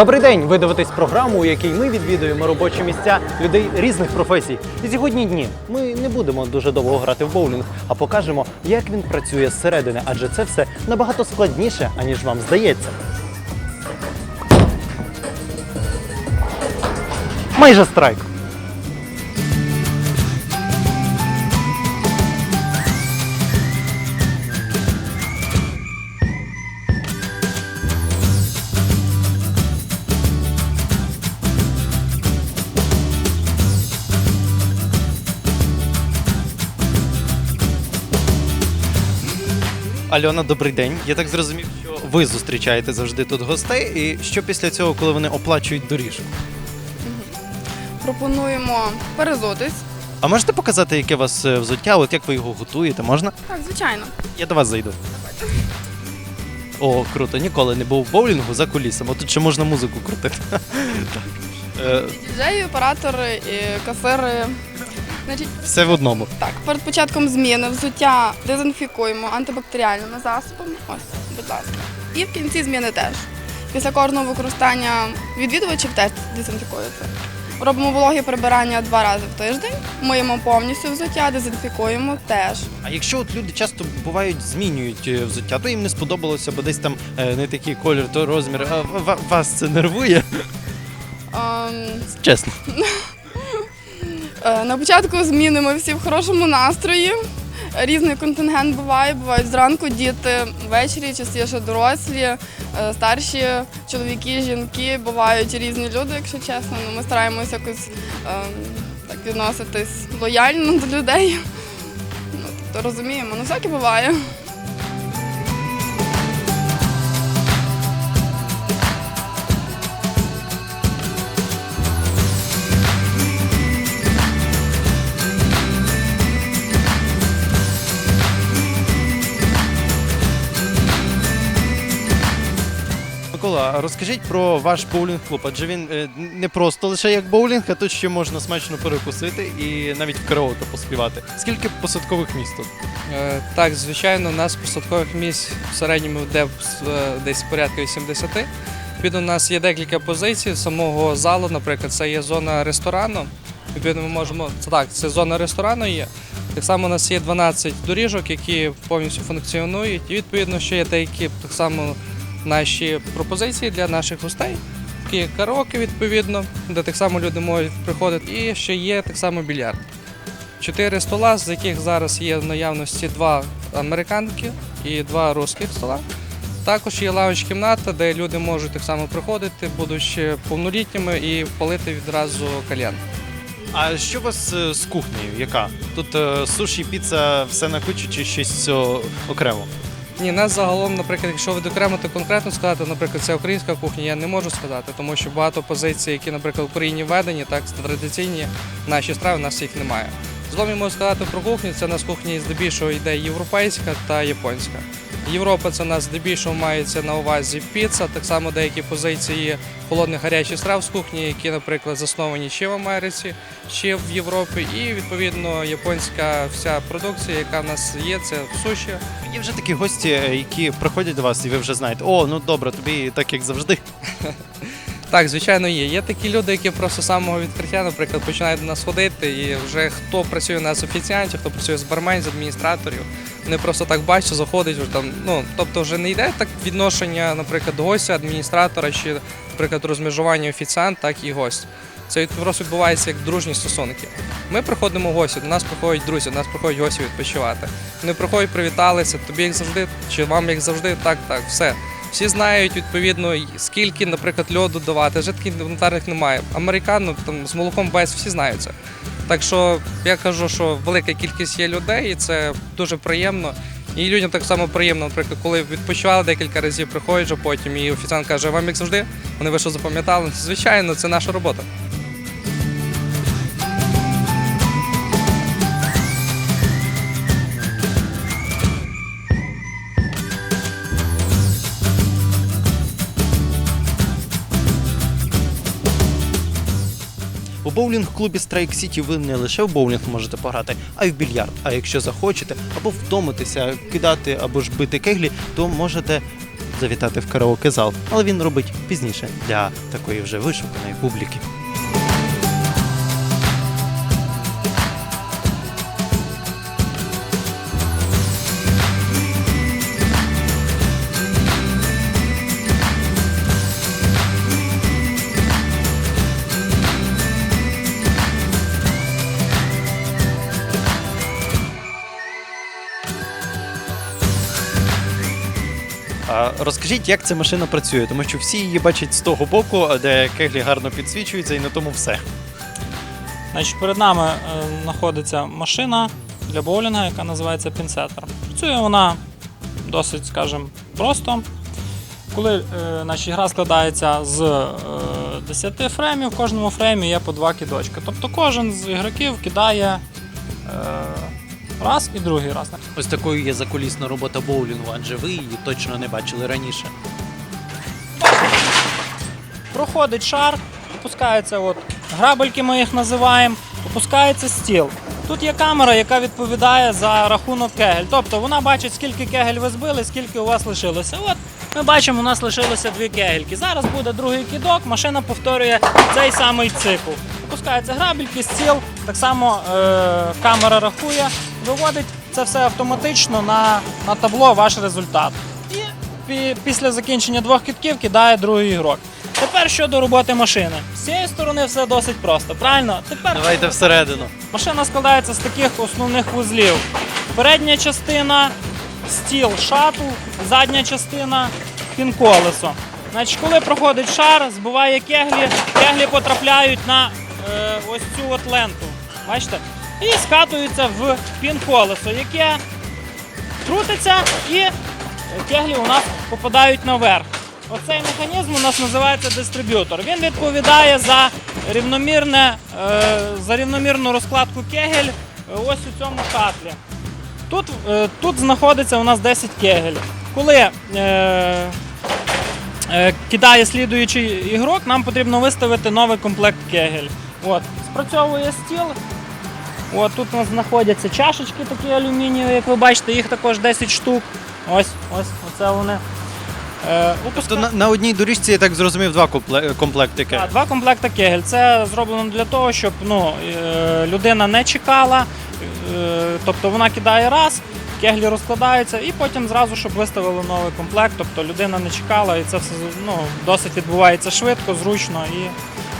Добрий день! Ви дивитесь програму, у якій ми відвідуємо робочі місця людей різних професій. І сьогодні дні ми не будемо дуже довго грати в боулінг, а покажемо, як він працює зсередини, адже це все набагато складніше, аніж вам здається. Майже страйк. Альона, добрий день. Я так зрозумів, що ви зустрічаєте завжди тут гостей. І що після цього, коли вони оплачують доріжку? Пропонуємо перезутись. А можете показати, яке у вас е, взуття? От як ви його готуєте? Можна? Так, звичайно. Я до вас зайду. О, круто, ніколи не був в боулінгу за кулісами. Тут ще можна музику крутити. Так. Е, Діджеї, оператори, і касири. Значить, Все в одному. так, перед початком зміни взуття дезінфікуємо антибактеріальними засобами. Ось, будь ласка. І в кінці зміни теж. Після кожного використання відвідувачів теж дезінфікується. Робимо вологі прибирання два рази в тиждень, миємо повністю взуття, дезінфікуємо теж. А якщо от люди часто бувають, змінюють е, взуття, то їм не сподобалося, бо десь там е, не такий колір, то розмір. А ва- ва- вас це нервує? Ем, Чесно. Е, На початку зміни ми всі в хорошому настрої. Різний контингент буває. Бувають зранку діти, ввечері частіше дорослі, е, старші чоловіки, жінки. Бувають різні люди, якщо чесно. Ну, ми стараємося якось е, так відноситись лояльно до людей. Ну, тобто розуміємо, ну всяке буває. Микола, розкажіть про ваш боулінг-клуб, адже він е, не просто лише як боулінг, а тут ще можна смачно перекусити і навіть в караоке поспівати. Скільки посадкових міст тут? Е, Так, звичайно, у нас посадкових місць в середньому йде е, десь порядка 80. Відповідно, у нас є декілька позицій самого залу, наприклад, це є зона ресторану. Відповідно, ми можемо це так, це зона ресторану є. Так само у нас є 12 доріжок, які повністю функціонують. І відповідно, ще є деякі так само наші пропозиції для наших гостей. Такі караоке, відповідно, де так само люди можуть приходити. І ще є так само більярд. Чотири стола, з яких зараз є в наявності два американки і два русських стола. Також є лаунж кімната, де люди можуть так само приходити, будучи повнолітніми, і палити відразу кальян. А що у вас е, з кухнею? Яка? Тут е, суші, піца, все на кучу чи щось е, окремо? Ні, нас загалом, наприклад, якщо відокремити конкретно сказати, наприклад, це українська кухня, я не можу сказати, тому що багато позицій, які, наприклад, в Україні введені, так традиційні наші страви, у нас їх немає. Злом можу сказати про кухню, це у нас кухня здебільшого йде європейська та японська. Європа це у нас здебільшого мається на увазі піца, так само деякі позиції холодних гарячих страв з кухні, які, наприклад, засновані чи в Америці, чи в Європі. І відповідно японська вся продукція, яка в нас є, це суші. Є вже такі гості, які приходять до вас, і ви вже знаєте, о, ну добре, тобі так як завжди. Так, звичайно, є. Є такі люди, які просто з самого відкриття, наприклад, починають до нас ходити, і вже хто працює у нас з офіціантів, хто працює з бармен, з адміністраторів, вони просто так бачать, заходять вже там. Ну тобто, вже не йде так відношення, наприклад, гостя, адміністратора чи, наприклад, розмежування офіціант, так і гость. Це просто відбувається як дружні стосунки. Ми приходимо в гості, до нас приходять друзі, до нас приходять гості відпочивати. Вони приходять, привіталися, тобі як завжди, чи вам як завжди, так, так, все. Всі знають відповідно, скільки, наприклад, льоду давати. Вже таких немає. Американу там з молоком без всі знають це. Так що я кажу, що велика кількість є людей, і це дуже приємно. І людям так само приємно, наприклад, коли відпочивали декілька разів, приходять потім, і офіціант каже, вам як завжди, вони ви що запам'ятали. Звичайно, це наша робота. Боулінг-клубі Strike City ви не лише в боулінг можете пограти, а й в більярд. А якщо захочете або втомитися, кидати або ж бити кеглі, то можете завітати в караоке зал, але він робить пізніше для такої вже вишуканої публіки. Розкажіть, як ця машина працює, тому що всі її бачать з того боку, де кеглі гарно підсвічуються, і на тому все. Значить, перед нами е, знаходиться машина для боулінга, яка називається пінсетер. Працює вона досить, скажімо, просто. Коли е, значить, гра складається з е, 10 фреймів, в кожному фреймі є по два кидочки. Тобто кожен з ігроків кидає е, раз і другий раз. Ось такою є закулісна робота боулінгу, адже ви її точно не бачили раніше. Проходить шар, опускається от грабельки, ми їх називаємо, опускається стіл. Тут є камера, яка відповідає за рахунок кегель. Тобто вона бачить, скільки кегель ви збили, скільки у вас лишилося. От ми бачимо, у нас лишилося дві кегельки. Зараз буде другий кидок, машина повторює цей самий цикл. Опускаються грабельки, стіл, так само е- камера рахує, виводить це все автоматично на, на табло ваш результат. І пі- після закінчення двох китків кидає другий ігрок. Тепер щодо роботи машини. З цієї сторони все досить просто, правильно? Тепер Давайте всередину. машина складається з таких основних вузлів. Передня частина стіл шатл, задня частина пінколесо. Значить, коли проходить шар, збиває кеглі, кеглі потрапляють на е, ось цю от ленту. Бачите? І скатуються в пін-колесо, яке крутиться і кеглі у нас попадають наверх. Оцей механізм у нас називається дистриб'ютор. Він відповідає за рівномірне, е, за рівномірну розкладку кегель е, ось у цьому шатлі. Тут, е, тут знаходиться у нас 10 кегель. Коли е, е, кидає слідуючий ігрок, нам потрібно виставити новий комплект кегель. От, спрацьовує стіл. От тут у нас знаходяться чашечки такі алюмінієві, як ви бачите, їх також 10 штук. Ось, ось, оце вони. Е, Тобто на, на одній доріжці, я так зрозумів, два компле- комплекти так, два комплекти кегель. Це зроблено для того, щоб ну, е, людина не чекала. е, Тобто вона кидає раз, кеглі розкладаються, і потім зразу, щоб виставили новий комплект. Тобто людина не чекала, і це все ну, досить відбувається швидко, зручно. І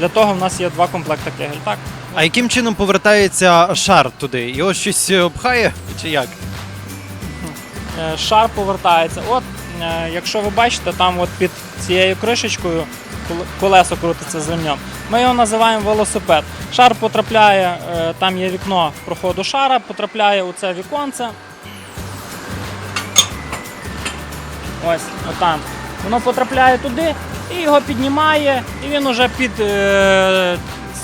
для того в нас є два комплекти кегель. Так? А яким чином повертається шар туди? Його щось е, пхає чи як? Е, шар повертається. От, е, якщо ви бачите, там от під цією кришечкою колесо крутиться з ремнем. Ми його називаємо велосипед. Шар потрапляє, там є вікно проходу шара, потрапляє у це віконце. Ось, отам. Воно потрапляє туди і його піднімає, і він уже під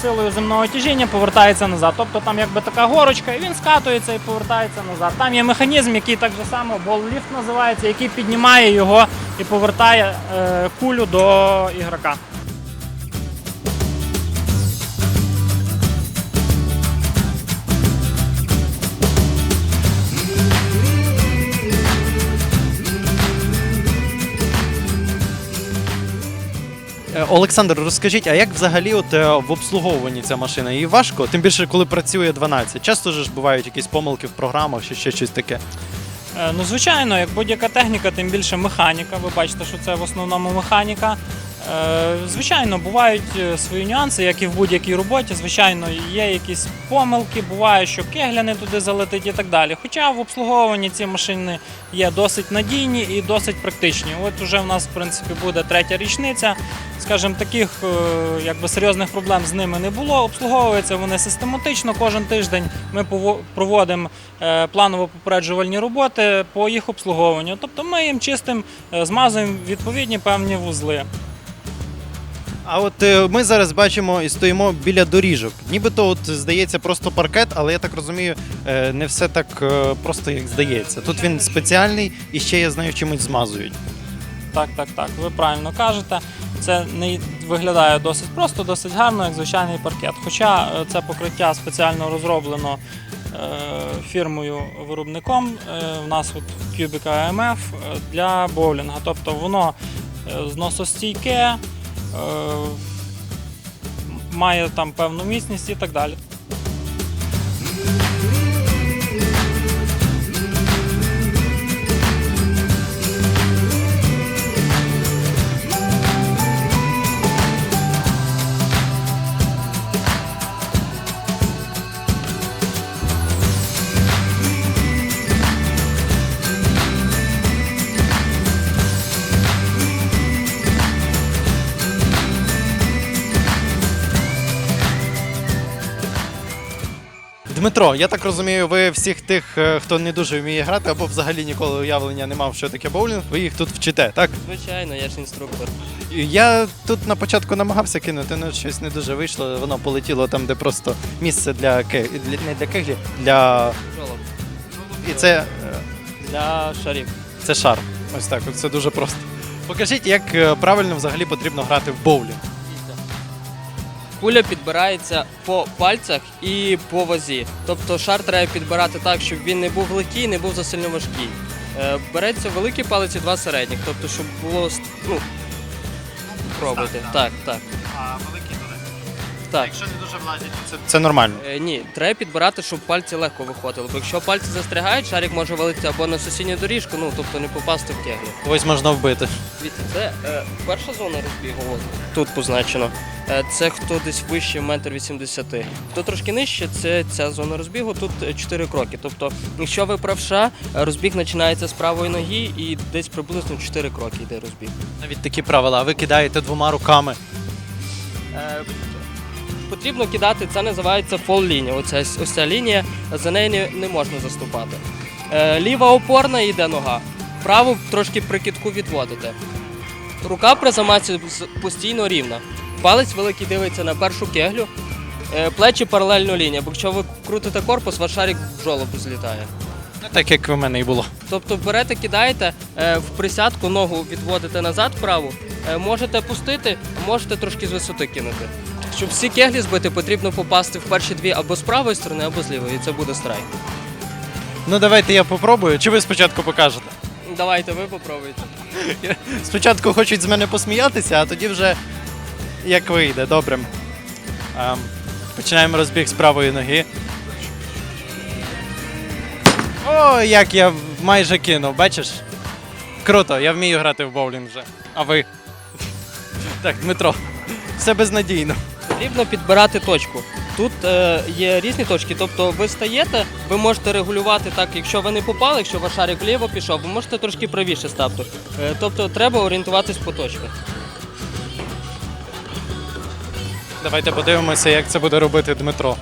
силою земного тяжіння повертається назад. Тобто там якби така горочка, і він скатується і повертається назад. Там є механізм, який так же само болліфт називається, який піднімає його і повертає е, кулю до ігрока. Олександр, розкажіть, а як взагалі от е, в обслуговуванні ця машина? Її важко, тим більше коли працює 12. Часто ж бувають якісь помилки в програмах чи ще щось таке. Е, Ну, звичайно, як будь-яка техніка, тим більше механіка. Ви бачите, що це в основному механіка. Е, Звичайно, бувають е, свої нюанси, як і в будь-якій роботі. Звичайно, є якісь помилки, буває, що кегля не туди залетить і так далі. Хоча в обслуговуванні ці машини є досить надійні і досить практичні. От уже в нас, в принципі, буде третя річниця. Скажімо, таких е, якби серйозних проблем з ними не було. Обслуговуються вони систематично. Кожен тиждень ми проводимо е, планово-попереджувальні роботи по їх обслуговуванню. Тобто ми їм чистим змазуємо відповідні певні вузли. А от е, ми зараз бачимо і стоїмо біля доріжок. Нібито от здається просто паркет, але я так розумію, е, не все так е, просто як здається. Тут він спеціальний і ще я знаю, чимось змазують. Так, так, так. Ви правильно кажете. Це не виглядає досить просто, досить гарно, як звичайний паркет. Хоча е, це покриття спеціально розроблено фірмою виробником. Е, в нас от Cubica AMF е, для боулінга. Тобто воно е, зносостійке, е, має там певну міцність і так далі. Дмитро, я так розумію, ви всіх тих, е, хто не дуже вміє грати або взагалі ніколи уявлення не мав, що таке боулінг, ви їх тут вчите, так? Звичайно, я ж інструктор. Я тут на початку намагався кинути, але щось не дуже вийшло. Воно полетіло там, де просто місце для ке... для- не для кеглі, для. Жолоб. І це, е, Для шарів. це шар. Ось так, це дуже просто. Покажіть, як е, правильно взагалі потрібно грати в боулінг. Куля підбирається по пальцях і по вазі. Тобто шар треба підбирати так, щоб він не був легкий, не був засильно важкий. Е, Береться великий палець і два середніх, тобто, щоб було ну, пробувати. Так, так. А великий Так. Якщо не дуже влазять, то це, це нормально. Е, Ні, треба підбирати, щоб пальці легко виходили. Бо якщо пальці застрягають, шарик може валитися або на сусідню доріжку, ну тобто не попасти в кеглі. Ось можна вбити. Дивіться, це е, перша зона розбігу, от, тут позначено. Е, це хто десь вище метр вісімдесят. Хто трошки нижче, це ця зона розбігу, тут 4 кроки. Тобто, якщо ви правша, е, розбіг починається з правої ноги і десь приблизно 4 кроки йде розбіг. Навіть такі правила. а Ви кидаєте двома руками. Е, потрібно кидати, це називається фол лінія. Оця, ось ця лінія, за нею не, не можна заступати. Е, ліва опорна йде нога, праву трошки при китку відводите. Рука при замаці постійно рівна. Палець великий дивиться на першу кеглю, е, плечі паралельно лінія, бо якщо ви крутите корпус, ваш шарик в жолобу злітає. Так як в мене і було. Тобто берете, кидаєте, е, в присядку ногу відводите назад праву, е, можете пустити, можете трошки з висоти кинути. Щоб всі кеглі збити, потрібно попасти в перші дві або з правої сторони, або з лівої, і це буде страйк. Ну давайте я попробую. Чи ви спочатку покажете? Давайте ви попробуйте. Спочатку хочуть з мене посміятися, а тоді вже як вийде. Добре. Ем, починаємо розбіг з правої ноги. О, як я майже кинув, бачиш? Круто, я вмію грати в боулінг вже. А ви? Так, Дмитро, все безнадійно. Потрібно підбирати точку. Тут е, є різні точки, тобто ви стаєте, ви можете регулювати так, якщо ви не попали, якщо ваш шарик вліво пішов, ви можете трошки правіше ставити. Е, тобто треба орієнтуватись по точках. Давайте подивимося, як це буде робити Дмитро.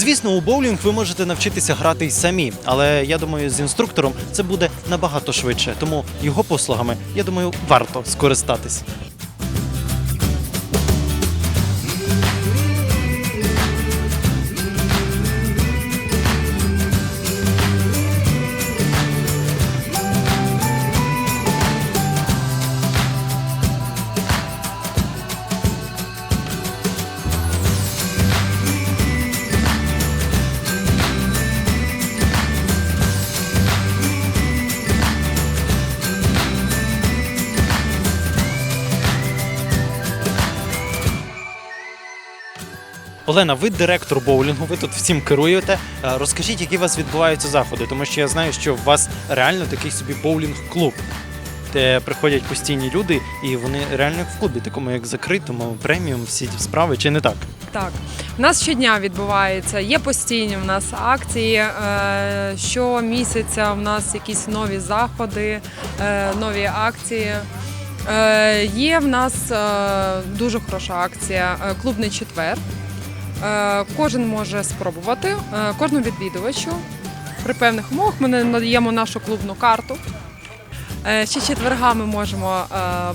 Звісно, у боулінг ви можете навчитися грати й самі, але я думаю, з інструктором це буде набагато швидше. Тому його послугами, я думаю, варто скористатись. Олена, ви директор боулінгу, ви тут всім керуєте. Е, Розкажіть, які у вас відбуваються заходи, тому що я знаю, що у вас реально такий собі боулінг-клуб, де приходять постійні люди, і вони реально в клубі, такому як закритому, преміум, всі ті справи, чи не так? Так, у нас щодня відбувається. Є постійні в нас акції. е, Щомісяця в нас якісь нові заходи, е, нові акції. Є в нас дуже хороша акція Клубний четвер. Е, Кожен може спробувати, е, кожному відвідувачу. При певних умовах ми надаємо нашу клубну карту. Е, Ще четверга ми можемо,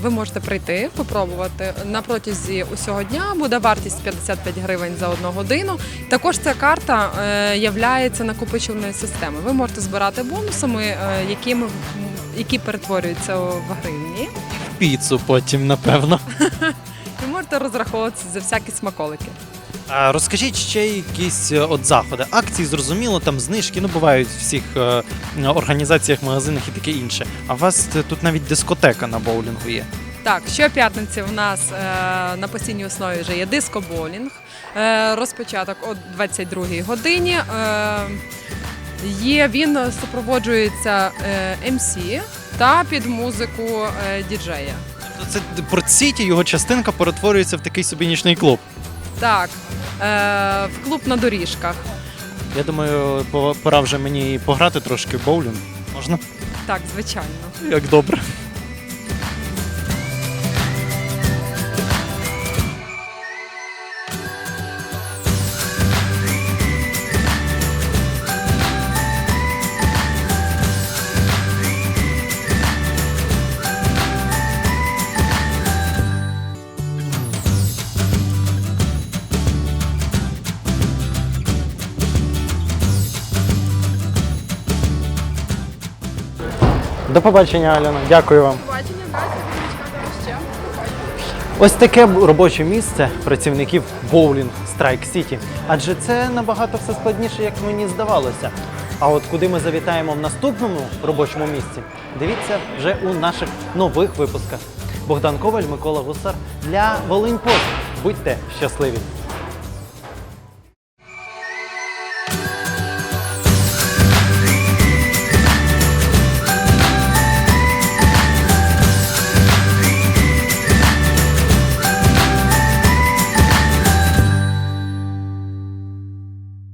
ви можете прийти, попробувати. На протязі усього дня буде вартість 55 гривень за одну годину. Також ця карта являється накопичувальною системою. Ви можете збирати бонусами, е, якими, які перетворюються в гривні. Піцу потім, напевно. І можете розраховуватися за всякі смаколики. Розкажіть ще якісь е, от заходи. Акції, зрозуміло, там знижки, ну бувають в всіх е, організаціях, магазинах і таке інше. А у вас е, тут навіть дискотека на боулінгу є. Так, щоп'ятниці в нас е, на постійній основі вже є диско-боулінг. Е, розпочаток о 22-й годині. Е, є, він супроводжується е, MC та під музику е, діджея. Тобто Це Портсіті, його частинка перетворюється в такий собі нічний клуб. Так, е, в клуб на доріжках. Я думаю, пора вже мені пограти трошки в боулінг. Можна? Так, звичайно. Як добре. Побачення, Альона. Дякую вам. Побачення, ще. Ось таке робоче місце працівників боулінг Strike City. Адже це набагато все складніше, як мені здавалося. А от куди ми завітаємо в наступному робочому місці, дивіться вже у наших нових випусках. Богдан Коваль, Микола Гусар для Волинь Пост. Будьте щасливі!